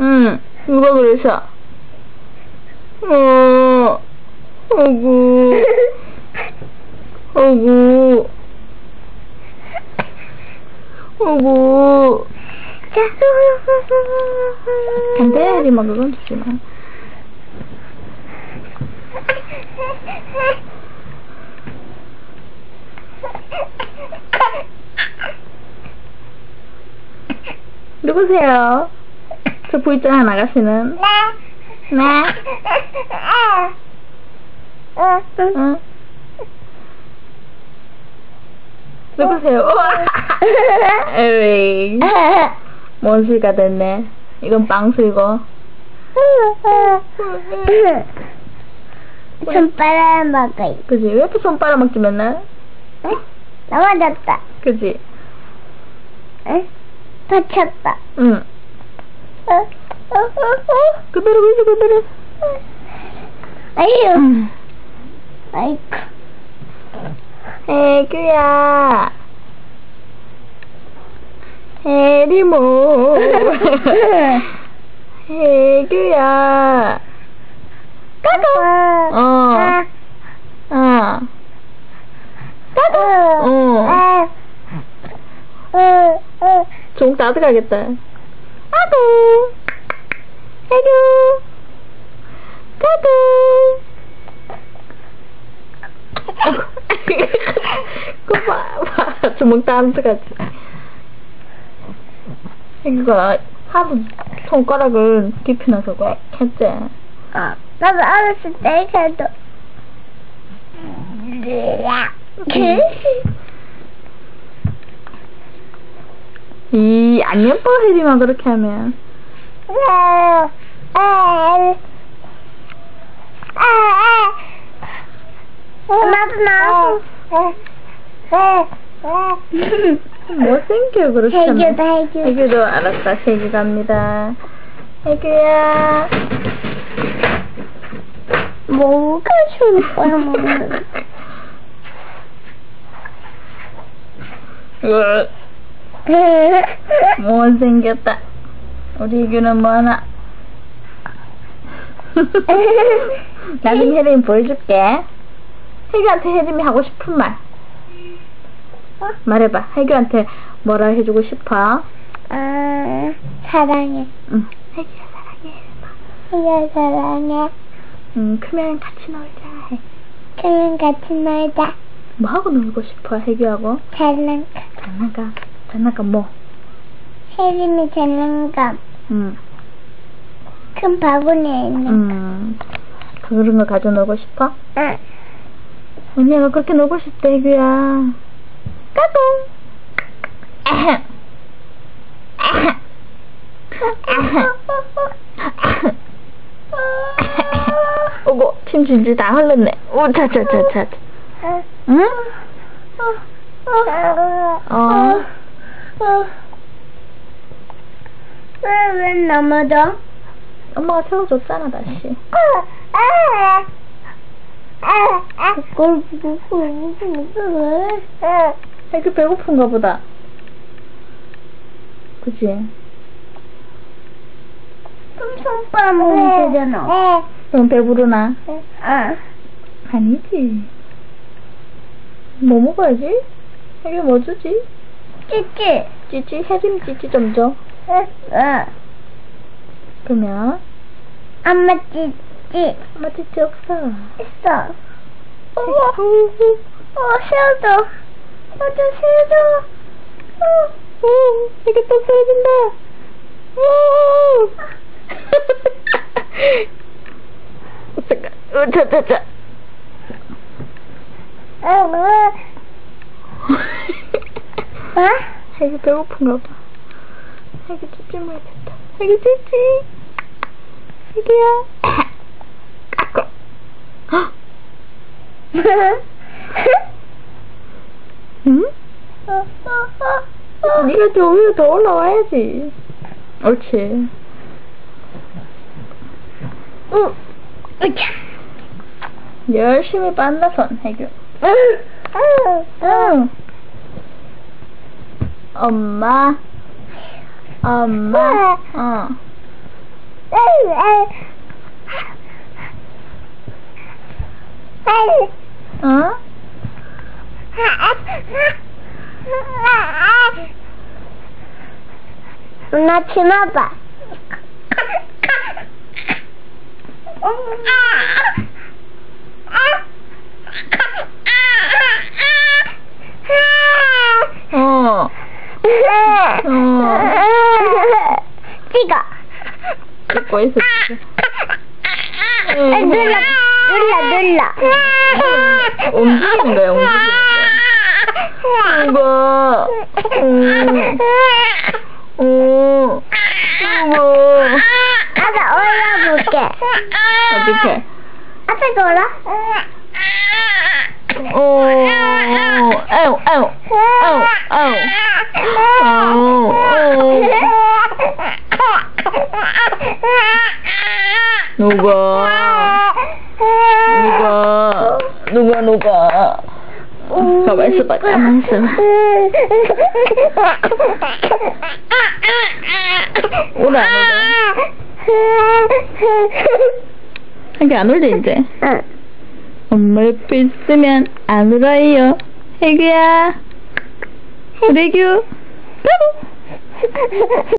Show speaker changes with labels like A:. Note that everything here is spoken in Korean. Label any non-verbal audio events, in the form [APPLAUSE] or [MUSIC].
A: 응, 누가 그랬어? 어, 어구, 어구, 어구. 안 돼, 혜림아, 그건 주지 마. 누구세요? 저 보이잖아, 나가시는. 네. 응. 누구세요? 우와. 에이, mon수가 됐네. 이건 빵수이고.
B: 손바닥 먹어.
A: 그지? 왜 이렇게 손 빨아먹지 맨날?
B: 응? 넘어졌다.
A: 그지?
B: 응? 다쳤다.
A: 응.
B: 어, 어, 어, 어.
A: 그대로, 그대로, 그대로.
B: 아유,
A: 음.
B: 아이고.
A: 애교야. 해리모. 애교야. 까꿍. 어. 어. 까꿍. 어.
B: 어, 어.
A: 종 따뜻하겠다. 아구. 애교. 까꿍. 그거 봐, 봐. 주먹 따뜻하지. 애교가 하도 손가락을 깊이 넣어서. 했지.
B: 어, 나도 어렸을 때 그래도
A: 이, 안 예뻐, 혜림아, 그렇게 하면.
B: 나도 나도
A: 못생겨, 그렇게 하면.
B: 해교다 해교
A: 애교도 알았다. 세기 갑니다. 애교야.
B: 뭐가 손바닥 먹는
A: 으, [LAUGHS] 못생겼다. 우리 애교는 뭐하나? [LAUGHS] 나는 혜림이 보여줄게. 혜교한테 혜림이 하고 싶은 말. 말해봐. 혜교한테 뭐라 해주고 싶어?
B: 아, 사랑해
A: 응. 혜교야 사랑해.
B: 해교 사랑해
A: 응, 크면 같이 놀자. 해.
B: 그냥 같이 놀자
A: 뭐 하고 놀고 싶어? 혜교하고?
B: 장난감
A: 장난감. 장난감 뭐?
B: 혜림이 장난감
A: 응.
B: 큰 바구니에 있는
A: 음. 그런 거 가져 놀고 싶어?
B: 응.
A: 언니가 그렇게 놀고 싶대, 애교야. 까꿍. 아흠. 아흠. 아흠. 오고, 침 줄줄 다 흘렀네. 오, 자, 자, 자, 자. 응? 어.
B: 왜, 왜 넘어져?
A: 엄마가 세워줬잖아, 다시.
B: 그걸 보고 왜?
A: 애교 배고픈가 보다. 그치?
B: 손바닥 먹으면 되잖아.
A: 그럼 배부르나?
B: 아,
A: 아니지. 뭐 먹어야지? 애교 뭐 주지?
B: 찌찌.
A: 찌찌, 혜림 찌찌 좀 줘.
B: 어,
A: 그러면,
B: 엄마 찌찌
A: 엄마 찌찌 없어.
B: 있어. 어머, 어, 새우도. 새우도, 새우도. 어,
A: 오, 애교 또! [LAUGHS] 잠깐, 어, 자, 자, 자.
B: 어, 뭐? 어?
A: 애교 배고픈가 봐. 찌찌 먹야겠다. 애교 찌찌. 애교야. 까꿍. 헉, 응? 네가 더 위로 더 올라와야지. 옳지.
B: 응.
A: 열심히 빤다 손 해교.
B: 응. 응.
A: 응. 엄마. 엄마. 어. 어?
B: 나 지나봐.
A: 어.
B: 찍어.
A: 찍고 있어.
B: 아, 눌러, 눌러, 눌러.
A: 움직이는 거야, 움직이는 거야. 이거. 음. 오. 이거.
B: 아가 올려볼게.
A: 어떻게?
B: 앞에 걸어.
A: 오. 아유, 아유. 아유, 아유. 아유, 아유. 누가? 누가? 누가, 누가? 가만 있어봐, 가만 있어봐. 안 오래? 하게 안 올래, 이제.
B: 응.
A: 엄마 옆에 있으면 안 울어요. 해규야. 우리 애규. 까부.